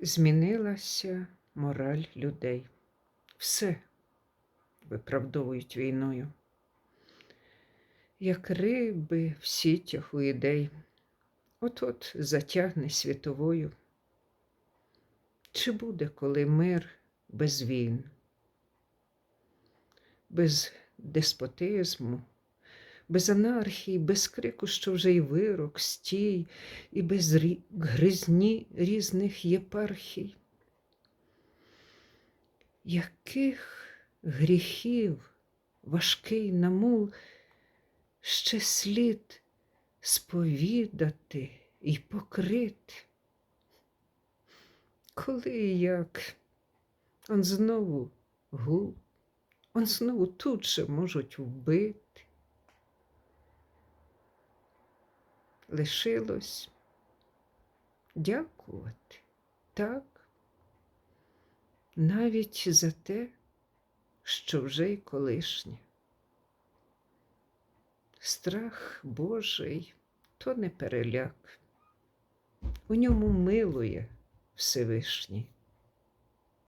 Змінилася мораль людей. Все виправдовують війною. Як риби в сітях у ідей, от-от затягне світовою. Чи буде коли мир без війн, без деспотизму, без анархії, без крику, що вже й вирок, стій, і без гризні різних єпархій? Яких гріхів важкий намул ще слід сповідати і покрити? Коли і як? Он знову гул, он знову тут же можуть вбити. Лишилось дякувати, так, навіть за те, що вже й колишнє. Страх Божий то не переляк, у ньому милує Всевишній.